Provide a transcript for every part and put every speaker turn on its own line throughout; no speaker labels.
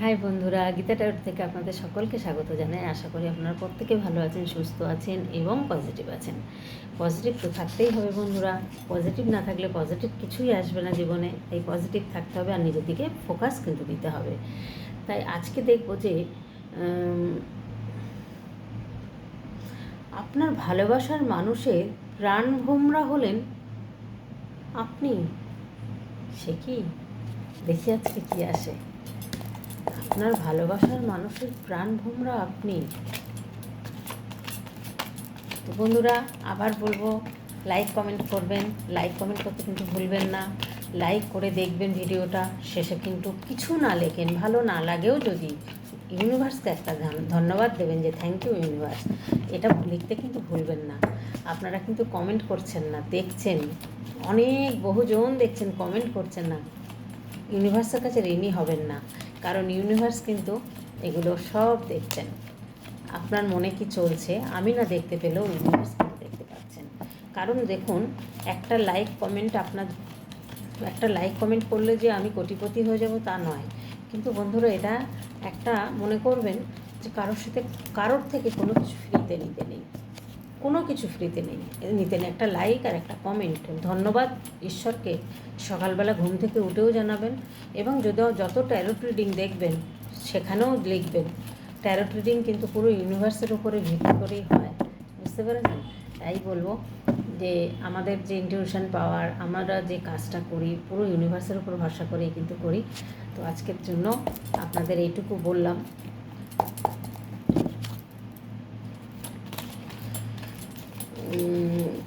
High বন্ধুরা, Gita tout থেকে আপনাদের সকলকে স্বাগত জানাই। আশা করি আপনারা প্রত্যেকে ভালো আছেন, সুস্থ আছেন এবং পজিটিভ আছেন। পজিটিভ তো থাকতেই হবে বন্ধুরা। পজিটিভ না থাকলে পজিটিভ কিছুই আসবে না জীবনে। তাই পজিটিভ থাকতে হবে আর নিজের দিকে ফোকাস কিন্তু দিতে হবে। তাই আজকে দেখব যে আপনার ভালোবাসার মানুষের প্রাণভোমরা হলেন আপনি। সে কি? দেখি আজকে কি আসে। আপনার ভালোবাসার মানুষের প্রাণ ভোমরা আপনি। তো বন্ধুরা, আবার বলব লাইক কমেন্ট করবেন। লাইক কমেন্ট করতে কিন্তু ভুলবেন না। লাইক করে দেখবেন ভিডিওটা। শেষে কিন্তু কিছু না লেখেন, ভালো না লাগেও যদি ইউনিভার্সকে একটা ধন- ধন্যবাদ দেবেন যে থ্যাংক ইউ ইউনিভার্স এটা লিখতে কিন্তু ভুলবেন না। আপনারা কিন্তু কমেন্ট করছেন না, দেখছেন। অনেক বহুজন দেখছেন কমেন্ট করছেন না। ইউনিভার্সের কাছে ঋণী হবেন না। কারণ ইউনিভার্স কিন্তু এগুলো সব দেখছেন। আপনার মনে কি চলছে? আমি না দেখতে পেলেও ইউনিভার্স কিন্তু দেখতে পাচ্ছেন। কারণ দেখুন, একটা লাইক কমেন্ট আপনার, একটা লাইক কমেন্ট করলে যে আমি কোটিপতি হয়ে যাব তা নয়। কিন্তু বন্ধুরা, এটা একটা মনে করবেন যে কারোর সাথে, কারোর থেকে কোনো কিছু ফ্রিতে নিতে নেই। কোনো কিছু ফ্রিতে নেই। নিতে নেই একটা লাইক আর একটা কমেন্ট ধন্যবাদ ঈশ্বরকে। সকালবেলা ঘুম থেকে উঠেও জানাবেন এবং যদি যত ট্যারোট রিডিং দেখবেন, সেখানেও লিখবেন। ট্যারোট রিডিং কিন্তু পুরো ইউনিভার্সের উপরে ভিত্তি করেই হয়। বুঝতে পেরেছেন? তাই বলব যে আমাদের যে ইনটিউশন পাওয়ার আমরা যে কাজটা করি, পুরো ইউনিভার্সের উপর ভরসা করেই কিন্তু করি। তো আজকের জন্য আপনাদের এইটুকু বললাম।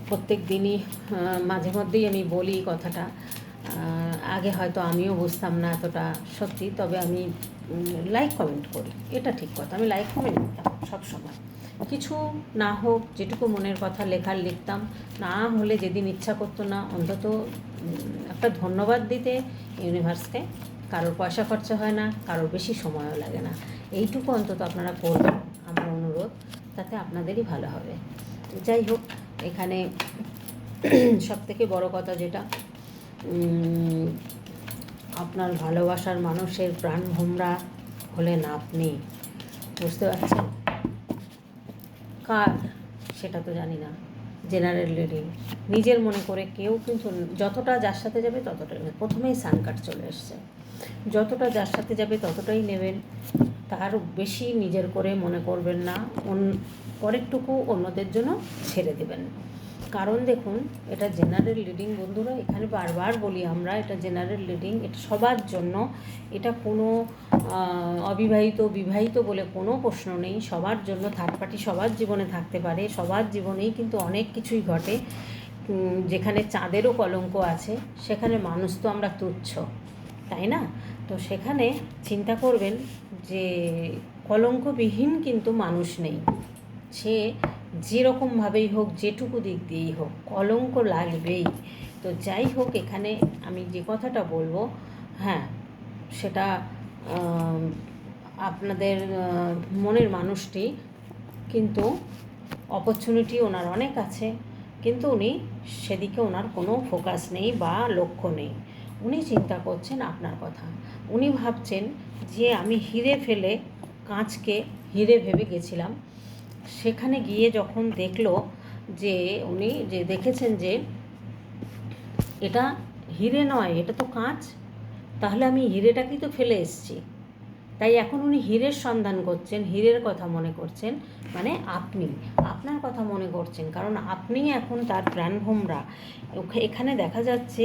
প্রত্যেক দিনই মাঝে মধ্যেই আমি বলি কথাটা। আগে হয়তো আমিও বুঝতাম না এতটা সত্যি, তবে আমি লাইক কমেন্ট করি। এটা ঠিক কথা, আমি লাইক কমেন্ট করতাম সবসময়। কিছু না হোক, যেটুকু মনের কথা লেখার লিখতাম, না হলে যেদিন ইচ্ছা করতো না, অন্তত একটা ধন্যবাদ দিতে ইউনিভার্সকে। কারোর পয়সা খরচা হয় না, কারোর বেশি সময়ও লাগে না। এইটুকু অন্তত আপনারা করবেন, আমার অনুরোধ, তাতে আপনাদেরই ভালো হবে। যাই হোক, এখানে সব থেকে বড় কথা যেটা আপনার ভালোবাসার মানুষের প্রাণ ভোমরা হলেন আপনি। বুঝতে পারছেন? কার? সেটা তো জানি না। General reading. নিজের মনে করে কেউ কিন্তু যতটা যার সাথে যাবে ততটাই। প্রথমেই সান কার্ড চলে এসছে। যতটা যার সাথে যাবে ততটাই নেবেন। তার বেশি নিজের করে মনে করবেন না। পরেরটুকু অন্যদের জন্য ছেড়ে দেবেন। কারণ দেখুন, এটা জেনারেল লিডিং বন্ধুরা, এখানে বারবার বলি আমরা, এটা জেনারেল লিডিং এটা সবার জন্য, এটা কোনো অবিবাহিত, বিবাহিত বলে কোনো প্রশ্ন নেই, সবার জন্য থার্ড পার্টি সবার জীবনে থাকতে পারে, সবার জীবনেই কিন্তু অনেক কিছুই ঘটে। যেখানে চাঁদেরও কলঙ্ক আছে, সেখানে মানুষ তো আমরা তুচ্ছ, তাই না? তো সেখানে চিন্তা করবেন যে কলঙ্কবিহীন কিন্তু মানুষ নেই। সে যেরকমভাবেই হোক, যেটুকু দিক দিয়েই হোক, কলঙ্ক লাগবেই। তো যাই হোক, এখানে আমি যে কথাটা বলব হ্যাঁ সেটা আপনাদের মনের মানুষটি কিন্তু অপরচুনিটি ওনার অনেক আছে, কিন্তু উনি সেদিকে ওনার কোনো ফোকাস নেই বা লক্ষ্য নেই। উনি চিন্তা করছেন আপনার কথা। উনি ভাবছেন যে আমি হিরে ফেলে কাঁচকে হিরে ভেবে গেছিলাম। সেখানে গিয়ে যখন দেখল যে উনি যে দেখেছেন যে এটা হিরে নয়, এটা তো কাঁচ, তাহলে আমি হিরেটাকেই তো ফেলে এসেছি। তাই এখন উনি হীরের সন্ধান করছেন, হীরের কথা মনে করছেন মানে আপনি, আপনার কথা মনে করছেন, কারণ আপনি এখন তার প্রাণভোমরা এখানে দেখা যাচ্ছে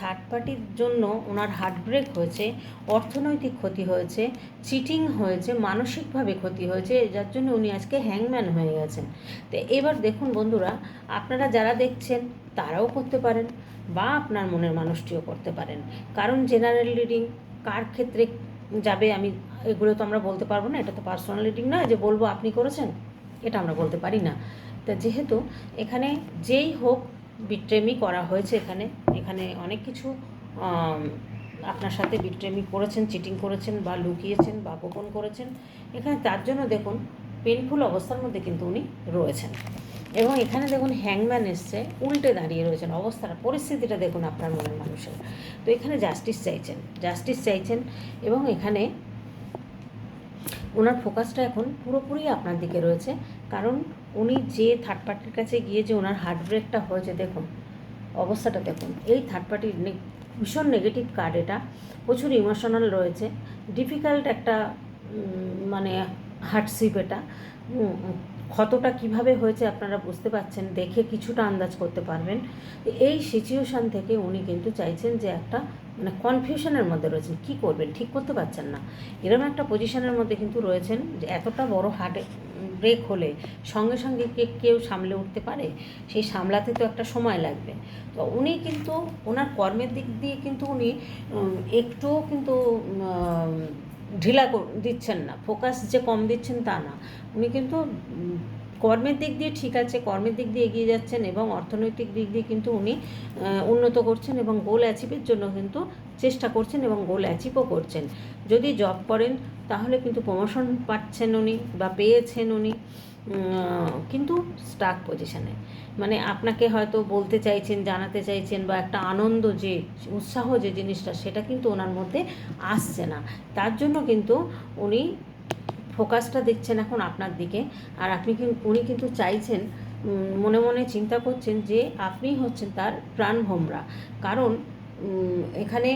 থার্ড পার্টির জন্য ওনার হার্ট ব্রেক হয়েছে, অর্থনৈতিক ক্ষতি হয়েছে চিটিং হয়েছে, মানসিকভাবে ক্ষতি হয়েছে, যার জন্য উনি আজকে হ্যাংম্যান হয়ে গেছেন। তো এবার দেখুন বন্ধুরা, আপনারা যারা দেখছেন, তারাও করতে পারেন, বা আপনার মনের মানুষটিও করতে পারেন। কারণ জেনারেল রিডিং কার ক্ষেত্রে যাবে, আমি এগুলো তো আমরা বলতে পারব না, এটা তো পার্সোনাল রিডিং নয় যে বলব আপনি করেছেন, এটা আমরা বলতে পারি না। তা যেহেতু এখানে যেই হোক বিট্রেমি করা হয়েছে এখানে এখানে অনেক কিছু আপনার সাথে বিট্রেমি করেছেন চিটিং করেছেন, বা লুকিয়েছেন, বা গোপন করেছেন, এখানে তার জন্য দেখুন পেনফুল অবস্থার মধ্যে কিন্তু উনি রয়েছেন। এবং এখানে দেখুন হ্যাংম্যান এসছে, উল্টে দাঁড়িয়ে রয়েছেন অবস্থাটা পরিস্থিতিটা দেখুন আপনার মনের মানুষের। তো এখানে জাস্টিস চাইছেন জাস্টিস চাইছেন এবং এখানে ওনার ফোকাসটা এখন পুরোপুরি আপনার দিকে রয়েছে। কারণ উনি যে থার্ড পার্টির কাছে গিয়ে যে ওনার হার্ট ব্রেকটা হয়েছে, দেখুন, অবস্থাটা দেখুন। এই থার্ড পার্টির ভীষণ নেগেটিভ কার্ড এটা। প্রচুর ইমোশনাল রয়েছে। ডিফিকাল্ট একটা মানে হার্টশিপ এটা। ক্ষতটা কীভাবে হয়েছে আপনারা বুঝতে পারছেন, দেখে কিছুটা আন্দাজ করতে পারবেন। এই সিচুয়েশান থেকে উনি কিন্তু চাইছেন যে একটা মানে কনফিউশনের মধ্যে রয়েছেন, কি করবেন, ঠিক করতে পারছেন না। এরকম একটা পজিশনের মধ্যে কিন্তু রয়েছেন যে এতটা বড় হার্ট ব্রেক হলে সঙ্গে সঙ্গে কে কেউ সামলে উঠতে পারে? সেই সামলাতে তো একটা সময় লাগবে। তো উনি কিন্তু, ওনার কর্মের দিক দিয়ে কিন্তু উনি একটুও কিন্তু ঢিলা দিচ্ছেন না ফোকাস যে কম দিচ্ছেন তা না। উনি কিন্তু কর্মের দিক দিয়ে ঠিক আছে, কর্মের দিক দিয়ে এগিয়ে যাচ্ছেন এবং অর্থনৈতিক দিক দিয়ে কিন্তু উনি উন্নত করছেন এবং গোল অ্যাচিভের জন্য কিন্তু চেষ্টা করছেন এবং গোল অ্যাচিভও করছেন। যদি জব করেন তাহলে কিন্তু প্রমোশন পাচ্ছেন উনি বা পেয়েছেন উনি কিন্তু স্টাক পজিশনে মানে আপনাকে হয়তো বলতে চাইছেন, জানাতে চাইছেন বা একটা আনন্দ যে, উৎসাহ যে জিনিসটা, সেটা কিন্তু ওনার মধ্যে আসছে না। তার জন্য কিন্তু উনি ফোকাসটা দিচ্ছেন এখন আপনার দিকে। আর আপনি কিন্তু উনি কিন্তু চাইছেন মনে মনে চিন্তা করছেন যে, আপনিই হচ্ছেন তার প্রাণ প্রাণভোমরা। কারণ এখানে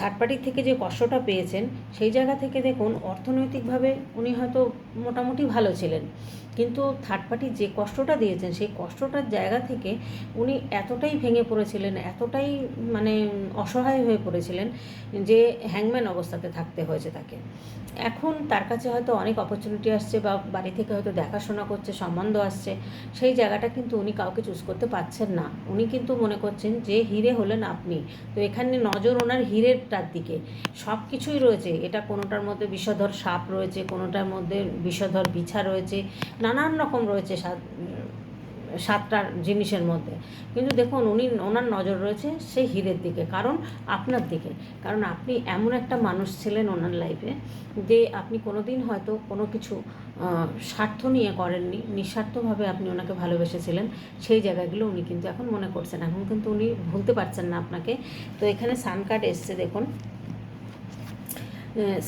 থার্ড পার্টির থেকে যে কষ্টটা পেয়েছেন, সেই জায়গা থেকে দেখুন, অর্থনৈতিকভাবে উনি হয়তো মোটামুটি ভালো ছিলেন। কিন্তু থার্ড পার্টি যে কষ্টটা দিয়েছেন, সেই কষ্টটার জায়গা থেকে উনি এতটাই ভেঙে পড়েছিলেন, এতটাই মানে অসহায় হয়ে পড়েছিলেন যে হ্যাংম্যান অবস্থাতে থাকতে হয়েছে তাকে। এখন তার কাছে হয়তো অনেক অপরচুনিটি আসছে বা বাড়ি থেকে হয়তো দেখাশোনা করছে, সম্বন্ধ আসছে, সেই জায়গাটা কিন্তু উনি কাউকে চুজ করতে পারছেন না। উনি কিন্তু মনে করছেন যে, হিরে হলেন আপনি। তো এখানে নজর ওনার হিরেরটার দিকে। সব কিছুই রয়েছে। এটা কোনোটার মধ্যে বিষধর সাপ রয়েছে, কোনোটার মধ্যে বিষধর বিছা রয়েছে, নানান রকম রয়েছে সাতটা জিনিসের মধ্যে। কিন্তু দেখুন, উনি, ওনার নজর রয়েছে সেই হীরের দিকে, কারণ আপনার দিকে। কারণ আপনি এমন একটা মানুষ ছিলেন ওনার লাইফে যে আপনি কোনো দিন হয়তো কোনো কিছু স্বার্থ নিয়ে করেননি, নিঃস্বার্থভাবে আপনি ওনাকে ভালোবেসেছিলেন, সেই জায়গাগুলো উনি কিন্তু এখন মনে করছেন। এখন কিন্তু উনি ভুলতে পারছেন না আপনাকে। তো এখানে সান কার্ড এসছে, দেখুন।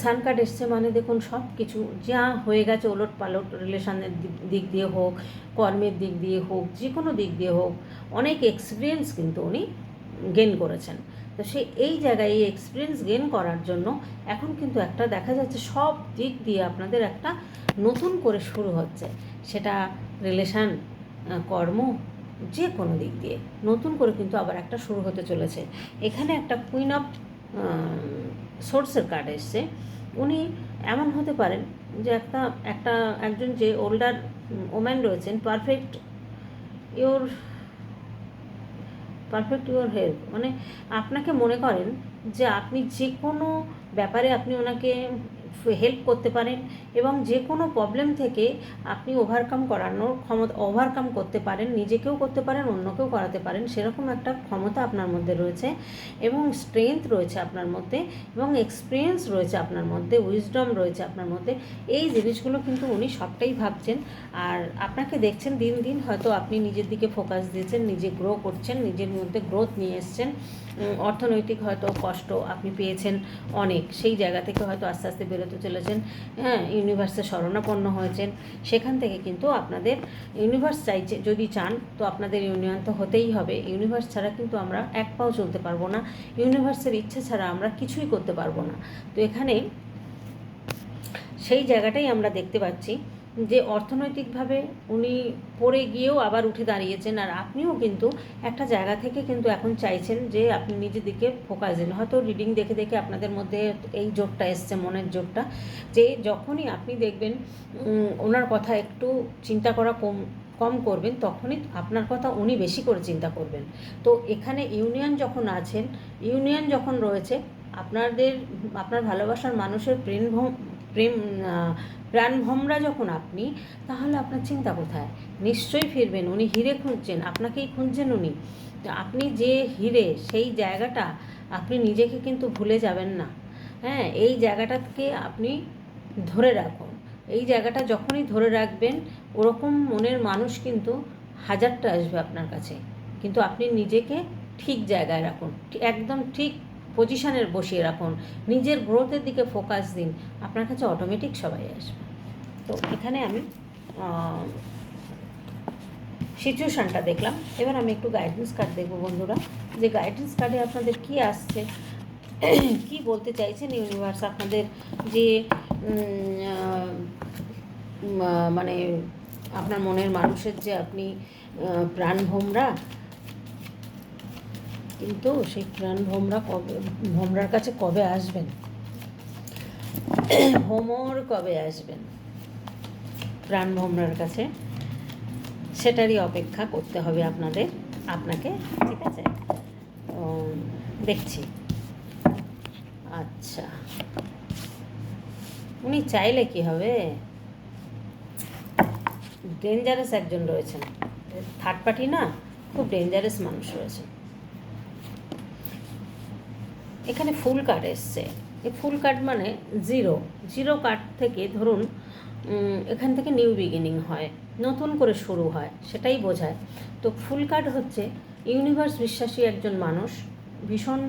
সান কার্ড এসছে মানে দেখুন সব কিছু, যা হয়ে গেছে ওলট পালট, রিলেশনের দিক দিয়ে হোক, কর্মের দিক দিয়ে হোক যে কোনো দিক দিয়ে হোক, অনেক এক্সপিরিয়েন্স কিন্তু উনি গেন করেছেন। তো সে এই জায়গায় এই এক্সপিরিয়েন্স গেন করার জন্য এখন কিন্তু একটা দেখা যাচ্ছে সব দিক দিয়ে আপনাদের একটা নতুন করে শুরু হচ্ছে। সেটা রিলেশান কর্ম যে কোনো দিক দিয়ে নতুন করে কিন্তু আবার একটা শুরু হতে চলেছে। এখানে একটা কুইন অফ সোর্সের কার্ড এসছে। উনি এমন হতে পারেন যে একটা একটা একজন যে ওল্ডার ওম্যান রয়েছেন perfect your perfect your help মানে আপনাকে মনে করেন যে আপনি যে কোনো ব্যাপারে আপনি ওনাকে হেল্প করতে পারেন এবং যে কোনো প্রবলেম থেকে আপনি ওভারকাম করানোর ক্ষমতা ওভারকাম করতে পারেন, নিজেকেও করতে পারেন, অন্যকেও করাতে পারেন, সেরকম একটা ক্ষমতা আপনার মধ্যে রয়েছে এবং স্ট্রেংথ রয়েছে আপনার মধ্যে এবং এক্সপিরিয়েন্স রয়েছে আপনার মধ্যে উইজডম রয়েছে আপনার মধ্যে, এই জিনিসগুলো কিন্তু উনি সবটাই ভাবছেন। আর আপনাকে দেখছেন দিন দিন, হয়তো আপনি নিজের দিকে ফোকাস দিয়েছেন, নিজে গ্রো করছেন, নিজের মধ্যে গ্রোথ নিয়ে এসছেন। অর্থনৈতিক হয়তো কষ্ট আপনি পেয়েছেন অনেক, সেই জায়গা থেকে হয়তো আস্তে আস্তে বেরোতে চলেছেন হ্যাঁ ইউনিভার্সে শরণাপন্ন হয়েছেন, সেখান থেকে কিন্তু আপনাদের ইউনিভার্স চাইছে, যদি চান তো আপনাদের ইউনিয়ন তো হতেই হবে। ইউনিভার্স ছাড়া কিন্তু আমরা এক পাও চলতে পারব না, ইউনিভার্সের ইচ্ছে ছাড়া আমরা কিছুই করতে পারব না। তো এখানে সেই জায়গাটাই আমরা দেখতে পাচ্ছি। যে অর্থনৈতিকভাবে উনি পড়ে গিয়েও আবার উঠে দাঁড়িয়েছেন, আর আপনিও কিন্তু একটা জায়গা থেকে কিন্তু এখন চাইছেন যে আপনি নিজের দিকে ফোকাস দিন। হয়তো রিডিং দেখে দেখে আপনাদের মধ্যে এই জোরটা এসছে, মনের জোরটা যে যখনই আপনি দেখবেন ওনার কথা একটু চিন্তা করা কম কম করবেন, তখনই আপনার কথা উনি বেশি করে চিন্তা করবেন। তো এখানে ইউনিয়ন যখন আছেন ইউনিয়ন যখন রয়েছে, আপনাদের, আপনার ভালোবাসার মানুষের প্রেম প্রেম প্রাণভমরা যখন আপনি, তাহলে আপনার চিন্তা কোথায়? নিশ্চয়ই ফিরবেন, উনি হিরে খুঁজছেন, আপনাকেই খুঁজছেন উনি। আপনি যে হিরে, সেই জায়গাটা আপনি নিজেকে কিন্তু ভুলে যাবেন না। হ্যাঁ এই জায়গাটাকে আপনি ধরে রাখুন। এই জায়গাটা যখনই ধরে রাখবেন, ওরকম মনের মানুষ কিন্তু হাজারটা আসবে আপনার কাছে। কিন্তু আপনি নিজেকে ঠিক জায়গায় রাখুন। একদম ঠিক পজিশানের বসিয়ে রাখুন। নিজের গ্রোথের দিকে ফোকাস দিন। আপনার কাছে অটোমেটিক সবাই আসবে। তো এখানে আমি সিচুয়েশানটা দেখলাম। এবার আমি একটু গাইডেন্স কার্ড দেখব বন্ধুরা। যে গাইডেন্স কার্ডে আপনাদের কি আসছে কি বলতে চাইছেন ইউনিভার্স আপনাদের যে মানে আপনার মনের মানুষের যে আপনি আহ, প্রাণ ভোমরা কিন্তু সেই প্রাণ ভোমরা কবে, ভোমরার কাছে কবে আসবেন? হোমর কবে আসবেন? প্রাণ ভোমরার কাছে। সেটারই অপেক্ষা করতে হবে আপনাদের, আপনাকে, ঠিক আছে? দেখছি। আচ্ছা। উনি চাইলে কি হবে? ডেঞ্জারাস একজন রয়েছেন। থার্ড পার্টি না, খুব ডেঞ্জারাস মানুষ রয়েছে এখানে ফুল কার্ড এসছে। এই ফুল কার্ড মানে জিরো জিরো কার্ড থেকে ধরুন এখান থেকে নিউ বিগিনিং হয়, নতুন করে শুরু হয়, সেটাই বোঝায়। তো ফুল কার্ড হচ্ছে ইউনিভার্স বিশ্বাসী একজন মানুষ, ভীষণ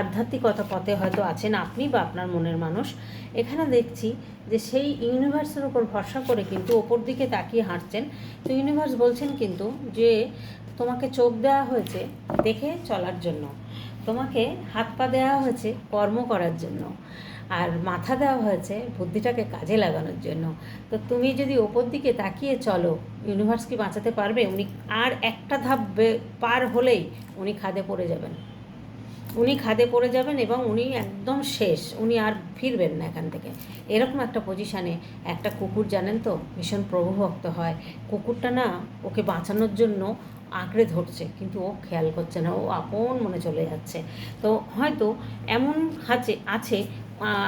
আধ্যাত্মিকতা পথে হয়তো আছেন আপনি বা আপনার মনের মানুষ। এখানে দেখছি যে সেই ইউনিভার্সের ওপর ভরসা করে কিন্তু ওপর দিকে তাকিয়ে হাঁটছেন। তো ইউনিভার্স বলছেন কিন্তু যে তোমাকে চোখ দেওয়া হয়েছে দেখে চলার জন্য। তোমাকে হাত পা দেওয়া হয়েছে কর্ম করার জন্য। আর মাথা দেওয়া হয়েছে বুদ্ধিটাকে কাজে লাগানোর জন্য। তো তুমি যদি ওপর দিকে তাকিয়ে চলো ইউনিভার্স কি বাঁচাতে পারবে? উনি আর একটা ধাপ পার হলেই উনি খাদে পড়ে যাবেন। উনি খাদে পড়ে যাবেন এবং উনি একদম শেষ। উনি আর ফিরবেন না এখান থেকে। এরকম একটা পজিশানে একটা কুকুর জানেন তো? ভীষণ প্রভুভক্ত হয়। কুকুরটা না ওকে বাঁচানোর জন্য আঁকড়ে ধরছে, কিন্তু ও খেয়াল করছে না, ও আপন মনে চলে যাচ্ছে। তো হয়তো এমন আছে আছে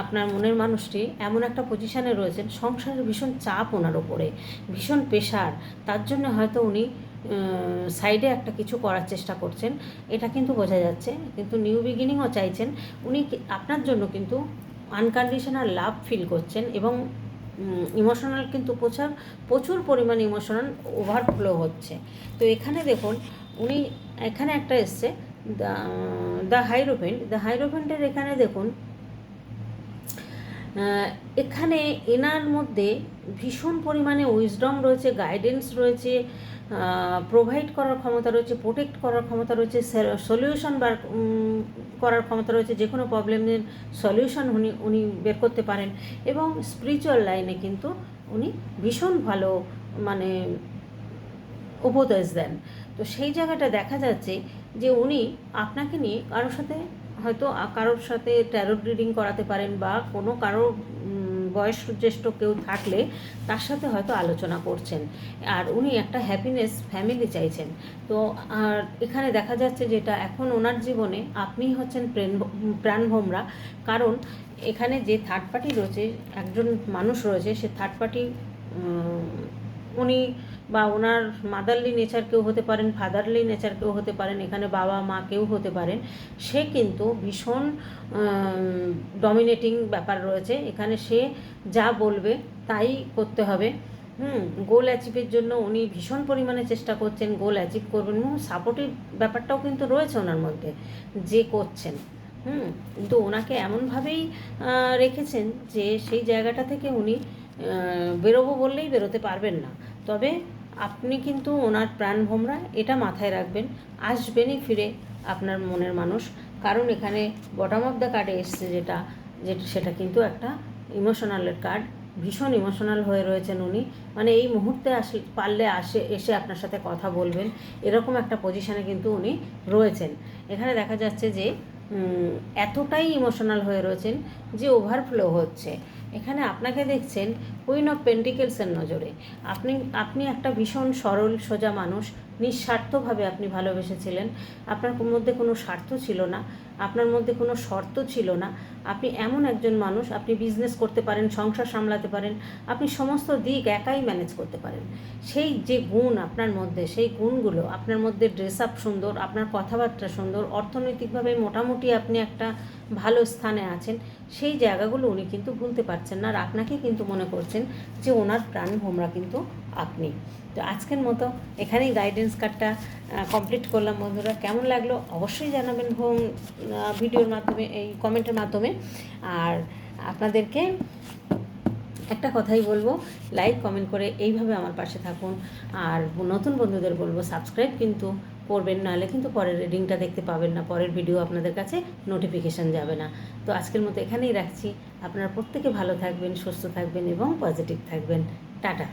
আপনার মনের মানুষটি এমন একটা পজিশানে রয়েছেন, সংসারের ভীষণ চাপ ওনার ওপরে ভীষণ প্রেশার তার জন্য হয়তো উনি সাইডে একটা কিছু করার চেষ্টা করছেন, এটা কিন্তু বোঝা যাচ্ছে। কিন্তু নিউ বিগিনিংও চাইছেন, উনি আপনার জন্য কিন্তু আনকন্ডিশনাল লাভ ফিল করছেন এবং ইমোশনাল কিন্তু প্রচার, প্রচুর পরিমাণে ইমোশনাল ওভারফ্লো হচ্ছে। তো এখানে দেখুন, উনি এখানে একটা এসছে দ্য হাইরোভেন্ট দ্য হাইরোভেন্টের এখানে দেখুন এখানে এনার মধ্যে ভীষণ পরিমাণে উইজডম রয়েছে গাইডেন্স রয়েছে প্রোভাইড করার ক্ষমতা রয়েছে প্রোটেক্ট করার ক্ষমতা রয়েছে সলিউশন বার করার ক্ষমতা রয়েছে, যে কোনো প্রবলেমের সলিউশন উনি উনি বের করতে পারেন। এবং স্পিরিচুয়াল লাইনে কিন্তু উনি ভীষণ ভালো মানে উপদেশ দেন। তো সেই জায়গাটা দেখা যাচ্ছে যে উনি আপনাকে নিয়ে কারোর সাথে হয়তো কারোর সাথে ট্যারোট রিডিং করাতে পারেন বা কোনো কারও উম, বয়স্ক জ্যেষ্ঠ কেউ থাকলে তার সাথে হয়তো আলোচনা করছেন। আর উনি একটা হ্যাপিনেস ফ্যামিলি চাইছেন। তো আর এখানে দেখা যাচ্ছে যেটা এখন ওনার জীবনে আপনি হচ্ছেন প্রেম প্রাণভোমরা কারণ এখানে যে থার্ড পার্টি রয়েছে একজন মানুষ রয়েছে সে থার্ড পার্টি উনি বা ওনার মাদারলি নেচার কেউ হতে পারেন ফাদারলি নেচার কেউ হতে পারেন, এখানে বাবা, মা কেউ হতে পারেন, সে কিন্তু ভীষণ ডমিনেটিং ব্যাপার রয়েছে। এখানে সে যা বলবে তাই করতে হবে। হুম গোল অ্যাচিভের জন্য উনি ভীষণ পরিমাণে চেষ্টা করছেন গোল অ্যাচিভ করবেন। এবং সাপোর্টিভ ব্যাপারটাও কিন্তু রয়েছে ওনার মধ্যে, যে করছেন। হুম, কিন্তু ওনাকে এমনভাবেই রেখেছেন যে সেই জায়গাটা থেকে উনি বেরোবো বললেই বেরোতে পারবেন না। তবে আপনি কিন্তু ওনার প্রাণ ভোমরা, এটা মাথায় রাখবেন। আসবেনই ফিরে আপনার মনের মানুষ। কারণ এখানে বটম অফ দ্য কার্ডে এসছে যেটা যেটা সেটা কিন্তু একটা ইমোশনালের কার্ড ভীষণ ইমোশনাল হয়ে রয়েছেন উনি। মানে এই মুহূর্তে আসলে পারলে আসে, এসে আপনার সাথে কথা বলবেন। এরকম একটা পজিশানে কিন্তু উনি রয়েছেন। এখানে দেখা যাচ্ছে যে এতটাই ইমোশনাল হয়ে রয়েছেন যে ওভারফ্লো হচ্ছে। এখানে আপনাকে দেখছেন কুইন অফ পেন্টিকেলসের নজরে। আপনি আপনি একটা ভীষণ সরল সোজা মানুষ। নিঃস্বার্থভাবে আপনি ভালোবেসেছিলেন। আপনার মধ্যে কোনো স্বার্থ ছিল না। আপনার মধ্যে কোনো শর্ত ছিল না। আপনি এমন একজন মানুষ, আপনি বিজনেস করতে পারেন, সংসার সামলাতে পারেন, আপনি সমস্ত দিক একাই ম্যানেজ করতে পারেন। সেই যে গুণ আপনার মধ্যে, সেই গুণগুলো, আপনার মধ্যে ড্রেস আপ সুন্দর, আপনার কথাবার্তা সুন্দর, অর্থনৈতিকভাবে মোটামুটি আপনি একটা ভালো স্থানে আছেন, সেই জায়গাগুলো উনি কিন্তু ভুলতে পারছেন না। আর আপনাকে কিন্তু মনে করছেন যে ওনার প্রাণ ভোমরা কিন্তু আপনি। তো আজকের মতো এখানেই গাইডেন্স কার্ডটা কমপ্লিট করলাম বন্ধুরা। কেমন লাগল অবশ্যই জানাবেন হোম ভিডিওর মাধ্যমে, এই কমেন্টের মাধ্যমে। আর আপনাদেরকে একটা কথাই বলব লাইক কমেন্ট করে এইভাবে আমার পাশে থাকুন। আর নতুন বন্ধুদের বলব সাবস্ক্রাইব কিন্তু করবেন, নাহলে কিন্তু পরের রিডিংটা দেখতে পাবেন না, পরের ভিডিও আপনাদের কাছে নোটিফিকেশান যাবে না। তো আজকের মতো এখানেই রাখছি। আপনারা প্রত্যেকে ভালো থাকবেন, সুস্থ থাকবেন এবং পজিটিভ থাকবেন। টাটা।